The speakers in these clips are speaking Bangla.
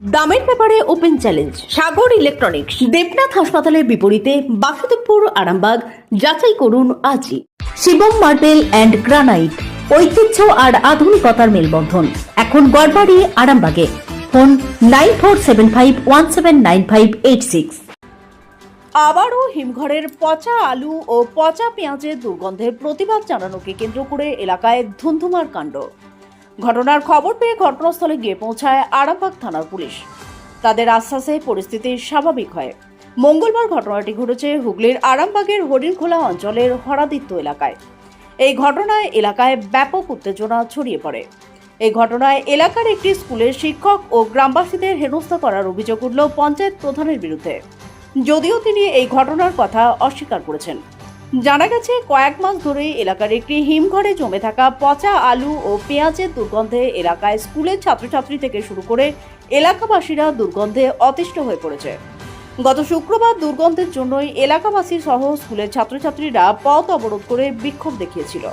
দামের ব্যাপারে open challenge, Sagar electronics, Debnath হাসপাতালের বিপরীতে বাসুদেবপুর, আরামবাগ, যাচাই করুন আজই। শিবম মার্বেল অ্যান্ড গ্রানাইট, ঐতিহ্য আর আধুনিকতার মেলবন্ধন। এখন গড়বাড়ি, আরামবাগে। Phone nine four seven five one seven nine five eight six. আবারও হিমঘরের পচা আলু ও পচা পেঁয়াজের দুর্গন্ধের প্রতিবাদ জানানোকে কেন্দ্র করে এলাকায় ধুন্ধুমার কাণ্ড। ঘটনার খবর পেয়ে ঘটনাস্থলে গিয়ে পৌঁছায় আরামবাগ থানার পুলিশ। তাদের আশ্বাসে পরিস্থিতি স্বাভাবিক হয়। মঙ্গলবার ঘটনাটি ঘটেছে হুগলির আরামবাগের হরিণখোলা অঞ্চলের হরাদিত্য এলাকায়। এই ঘটনায় এলাকায় ব্যাপক উত্তেজনা ছড়িয়ে পড়ে। এই ঘটনায় এলাকার একটি স্কুলের শিক্ষক ও গ্রামবাসীদের হেনস্থা করার অভিযোগ উঠল পঞ্চায়েত প্রধানের বিরুদ্ধে। যদিও তিনি এই ঘটনার কথা অস্বীকার করেছেন। জানা গেছে, কয়েক মাস ধরেই এলাকার একটি হিমঘরে জমে থাকা পচা আলু ও পেঁয়াজের দুর্গন্ধে এলাকায় স্কুলের ছাত্রছাত্রী থেকে শুরু করে এলাকাবাসীরা দুর্গন্ধে অতিষ্ঠ হয়ে পড়েছে। গত শুক্রবার দুর্গন্ধের জন্যই এলাকাবাসী সহ স্কুলের ছাত্রছাত্রীরা পথ অবরোধ করে বিক্ষোভ দেখিয়েছিল,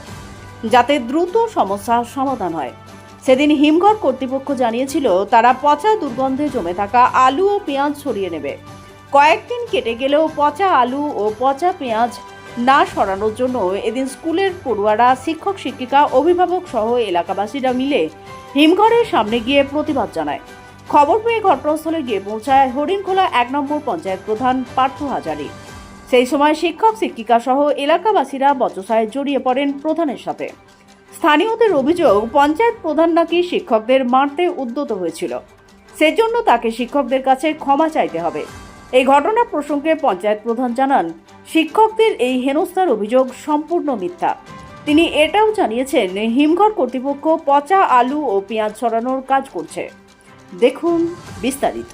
যাতে দ্রুত সমস্যার সমাধান হয়। সেদিন হিমঘর কর্তৃপক্ষ জানিয়েছিল, তারা পচা দুর্গন্ধে জমে থাকা আলু ও পেঁয়াজ ছড়িয়ে নেবে। কয়েকদিন কেটে গেলেও পচা আলু ও পচা পেঁয়াজ না সরানোর জন্য এদিন স্কুলের পড়ুয়ারা শিক্ষক, শিক্ষিকা, অভিভাবক সহ এলাকাবাসীরা মিলে হিমঘরের সামনে গিয়ে প্রতিবাদ জানায়। খবর পেয়ে ঘটনাস্থলে গিয়ে পৌঁছায় হরিণখোলা এক নম্বর পঞ্চায়েত প্রধান পার্থ হাজারি। সেই সময় শিক্ষক, শিক্ষিকা সহ এলাকাবাসীরা বচসায় জড়িয়ে পড়েন প্রধানের সাথে। স্থানীয়দের অভিযোগ, পঞ্চায়েত প্রধান নাকি শিক্ষকদের মারতে উদ্যত হয়েছিল। সেজন্য তাকে শিক্ষকদের কাছে ক্ষমা চাইতে হবে। এই ঘটনা প্রসঙ্গে পঞ্চায়েত প্রধান জানান, শিক্ষকদের এই হেনস্থার অভিযোগ সম্পূর্ণ মিথ্যা। তিনি এটাও জানিয়েছেন, হিমঘর কর্তৃপক্ষ পচা আলু ও পেঁয়াজ ছড়ানোর কাজ করছে। দেখুন বিস্তারিত।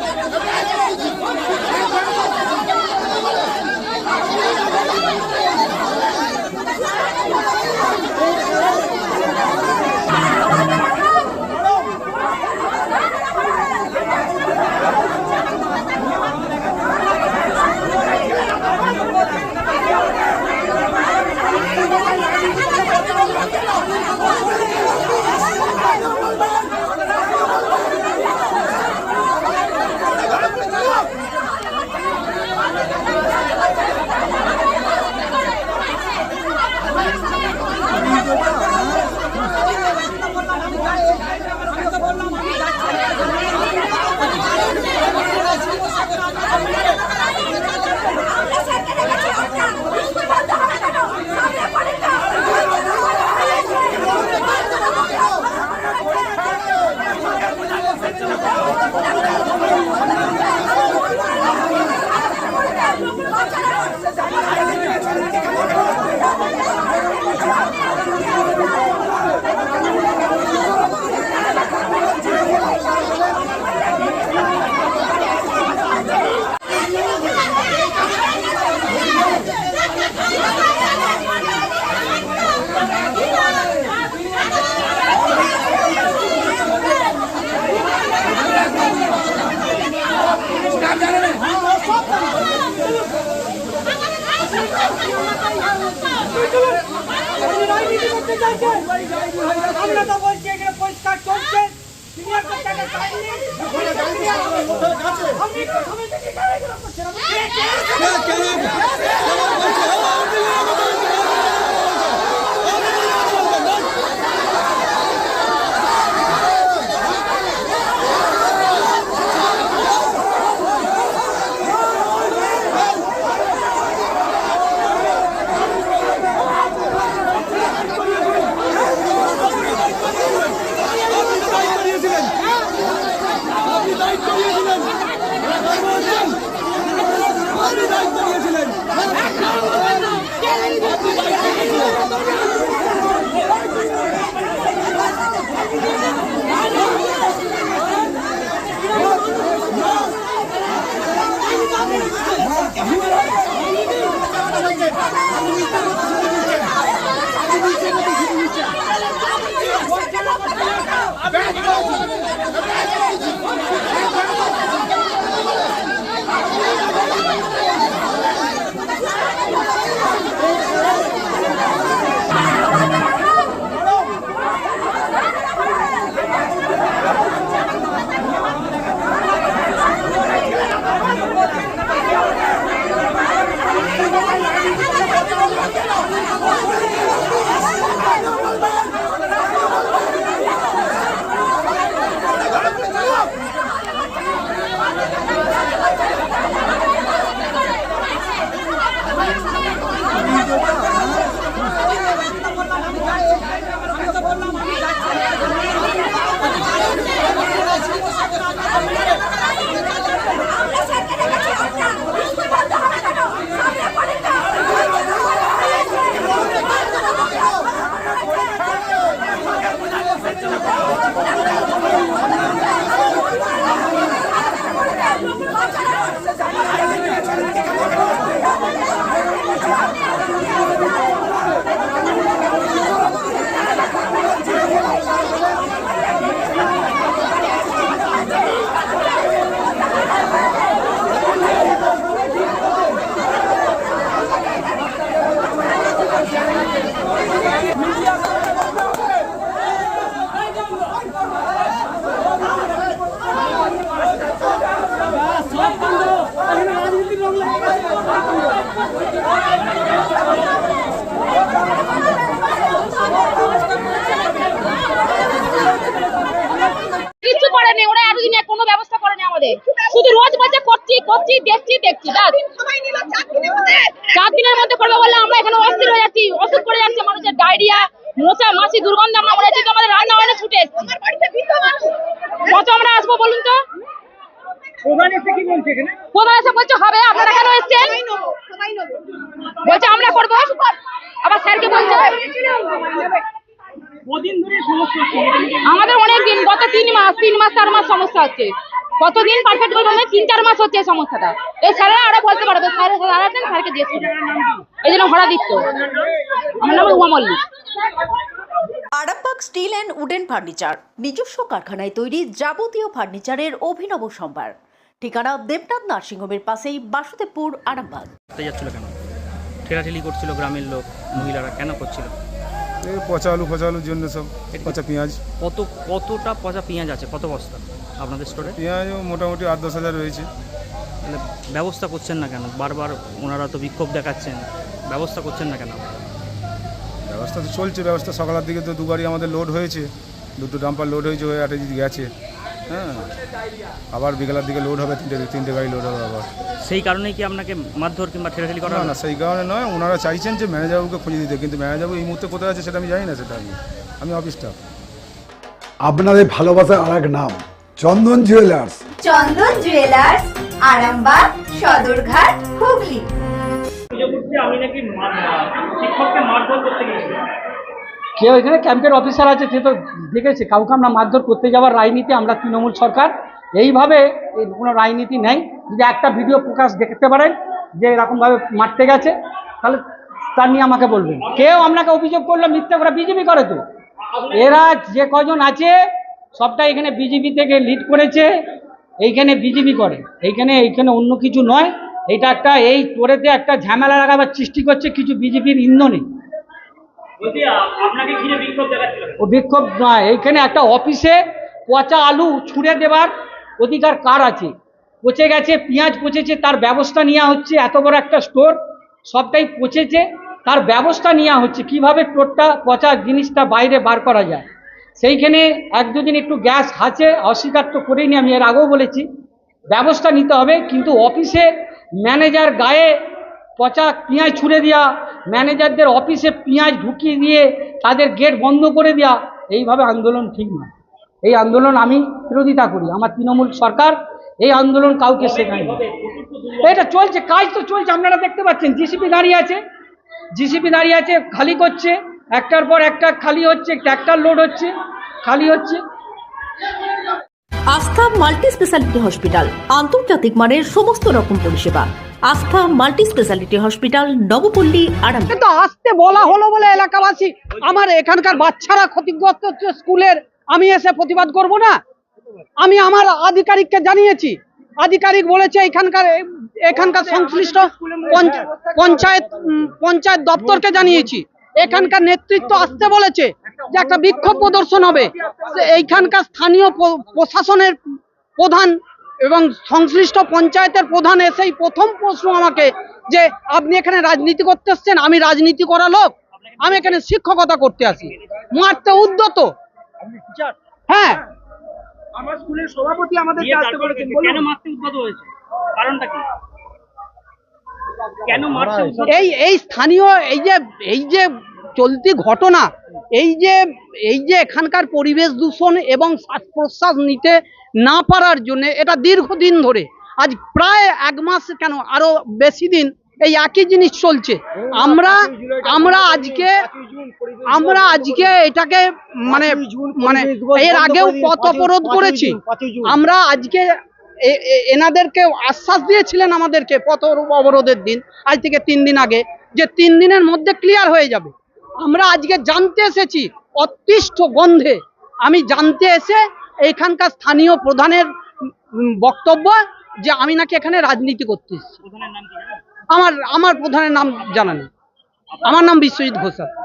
আমরা তো বলছি এখানে পরিষ্কার চলছে back. কিচ্ছু করেনি, ওরা এতদিনে কোনো ব্যবস্থা করেনি আমাদের। শুধু রোজ বলছে, করছি করছি, দেখছি দেখছি চার দিনের মধ্যে করবে বললে আমরা এখানে অস্থির হয়ে যাচ্ছি ওষুধ করে যাচ্ছে মানুষের ডায়রিয়া, মশা, মাছি, দুর্গন্ধ আমরা মরে যাচ্ছি তো আমাদের ছুটে এসছি। কত আমরা আসব বলুন তো? প্রধান এসে কি বলছে এখানে? প্রধান এসে বলছে হবে আপনারা কেন এসছেন? বলছে আমরা করব। আবার স্যারকে বলছে? কদিন ধরে সমস্যা হচ্ছে? আমাদের অনেক দিন গত তিন মাস তিন মাস চার মাস সমস্যা হচ্ছে। কতদিন পারফেক্ট করে বলবে তিন চার মাস হচ্ছে এই সমস্যাটা। এই স্যারেরা আরও বলতে পারবে স্যার স্যার আছেন? স্যারকে করুন। এই জন্য হরা দিত আমার নাম Uma Mallik. Arambagh steel and wooden furniture নিজস্ব কারখানায় তৈরি যাবতীয় ফার্নিচারের অভিনব সম্ভার। ঠিকানা দেবনাথ নার্সিংহোমের পাশেই বাসুদেবপুর আরামবাগ। যাচ্ছিল কেন? ঠেলাঠেলি করছিল গ্রামের লোক মহিলারা কেন করছিল? এই পচা আলু পচা আলুর জন্য সব পচা পেঁয়াজ। কত কতটা পচা পেঁয়াজ আছে? কত বস্তা আপনাদের স্টোরে পেঁয়াজও মোটামুটি আট দশ হাজার রয়েছে। তাহলে ব্যবস্থা করছেন না কেন? বারবার ওনারা তো বিক্ষোভ দেখাচ্ছেন ব্যবস্থা করছেন না কেন? ব্যবস্থা তো চলছে ব্যবস্থা সকালের দিকে তো দুবারই আমাদের লোড হয়েছে। দুটো ডাম্পার লোড হয়েছে হয়ে আটে যদি গেছে। হ্যাঁ। আবার বিকেলের দিকে লোড হবে তিনটে তিনটে গাড়ি লোড হবে আবার। সেই কারণেই কি আপনাকে মারধর কিংবা ঠেলাঠেলি করা না না সেই কারণে নয় ওনারা চাইছেন যে ম্যানেজারবাবুকে খুঁজে দিতে কিন্তু ম্যানেজারবাবু এই মুহূর্তে কোথায় আছে সেটা আমি জানি না সেটা আমি। আমি অফিস স্টাফ আপনাদের ভালোবাসার আর এক নাম চন্দন জুয়েলার্স চন্দন জুয়েলার্স আরামবাগ সদরঘাট হুগলি। আমি নাকি শিক্ষককে মারধর করতে গিয়েছিলাম। কেউ এখানে ক্যাম্পের অফিসার আছে, সে তো দেখেছে কাউকে আমরা মারধর করতে যাওয়ার রাজনীতি আমরা তৃণমূল সরকার, এইভাবে এই কোনো রাজনীতি নেই। যদি একটা ভিডিও প্রকাশ দেখতে পারেন যে এরকমভাবে মারতে গেছে, তাহলে তা নিয়ে আমাকে বলবেন। কেউ আপনাকে অভিযোগ করলে মিথ্যে করে, বিজেপি করে তো। এরা যে কজন আছে সবটা এখানে বিজেপি থেকে লিড করেছে, এইখানে বিজেপি করে। এইখানে এইখানে অন্য কিছু নয়। এটা একটা, এই তোরেতে একটা ঝামেলা লাগাবার সৃষ্টি করছে কিছু বিজেপির ইন্ধনে বলছি আ- আপনাকে ঘিরে বিক্ষোভ দেখাচ্ছিল ও বিক্ষোভ নয়, এইখানে একটা অফিসে পচা আলু ছুঁড়ে দেবার অধিকার কার আছে? পচে গেছে, পেঁয়াজ পচেছে, তার ব্যবস্থা নেওয়া হচ্ছে, এত বড় একটা স্টোর, সবটাই পচেছে, তার ব্যবস্থা নেওয়া হচ্ছে। কীভাবে টোরটা পচা জিনিসটা বাইরে বার করা যায়? সেইখানে এক দুদিন একটু গ্যাস আছে, অস্বীকার তো করিনি আমি, এর আগেও বলেছি। ব্যবস্থা নিতে হবে, কিন্তু অফিসে ম্যানেজার গায়ে পচা পেঁয়াজ ছুঁড়ে দেওয়া ম্যানেজারদের অফিসে পেঁয়াজ ঢুকিয়ে দিয়ে তাদের গেট বন্ধ করে দেওয়া এইভাবে আন্দোলন ঠিক নয়। এই আন্দোলন আমি বিরোধিতা করি, আমার তৃণমূল সরকার এই আন্দোলন কাউকে শেখায় এটা চলছে, কাজ তো চলছে, আপনারা দেখতে পাচ্ছেন, জিসিপি দাঁড়িয়ে আছে। জিসিপি দাঁড়িয়ে আছে, খালি করছে, একটার পর একটা, খালি হচ্ছে ট্র্যাক্টর লোড হচ্ছে, খালি হচ্ছে। আস্থা মাল্টি স্পেশালিটি হসপিটাল, আন্তর্জাতিক মানের সমস্ত রকম পরিষেবা। আস্থা মাল্টি স্পেশালিটি হসপিটাল, নবপল্লী আরাম আসতে বলা হলো বলে এলাকাবাসী, আমার এখানকার বাচ্চারা ক্ষতিগ্রস্ত হচ্ছে স্কুলের, আমি এসে প্রতিবাদ করব না? আমি আমার আধিকারিককে জানিয়েছি, আধিকারিক বলেছে এখানকার এখানকার সংশ্লিষ্ট পঞ্চ- পঞ্চায়েত পঞ্চায়েত দপ্তরকে জানিয়েছি। এখানকার নেতৃত্ব আসতে বলেছে যে একটা বিক্ষোভ প্রদর্শন হবে এইখানকার স্থানীয় প্রশাসনের প্রধান এবং সংশ্লিষ্ট পঞ্চায়েতের প্রধান এসেই প্রথম প্রশ্ন আমাকে যে আপনি এখানে রাজনীতি করতে এসছেন আমি রাজনীতি করা লোক আমি এখানে শিক্ষকতা করতে আসি। মারতে উদ্যত। হ্যাঁ। আমার স্কুলের সভাপতি আমাদের আসতে বলেছেন কেন মারতে উদ্যত হয়েছে? কারণটা কি? কেন মারতে উদ্যত এই এই স্থানীয় এই যে এই যে চলতি ঘটনা, এই যে এই যে এখানকার পরিবেশ দূষণ এবং শ্বাস প্রশ্বাস নিতে না পারার জন্য এটা দীর্ঘদিন ধরে, আজ প্রায় এক মাস কেন, আরও বেশি দিন এই একই জিনিস চলছে। আমরা আমরা আজকে আমরা আজকে এটাকে মানে মানে এর আগেও পথ অবরোধ করেছি। আমরা আজকে এনাদেরকে আশ্বাস দিয়েছিলেন আমাদেরকে পথ অবরোধের দিন, আজ থেকে তিন দিন আগে, যে তিন দিনের মধ্যে ক্লিয়ার হয়ে যাবে। আমরা আজকে জানতে এসেছি অতিষ্ঠ গন্ধে। আমি জানতে এসে এখানকার স্থানীয় প্রধানের বক্তব্য যে আমি নাকি এখানে রাজনীতি করতে আমার আমার প্রধানের নাম জানা নেই। আমার নাম বিশ্বজিৎ ঘোষাল।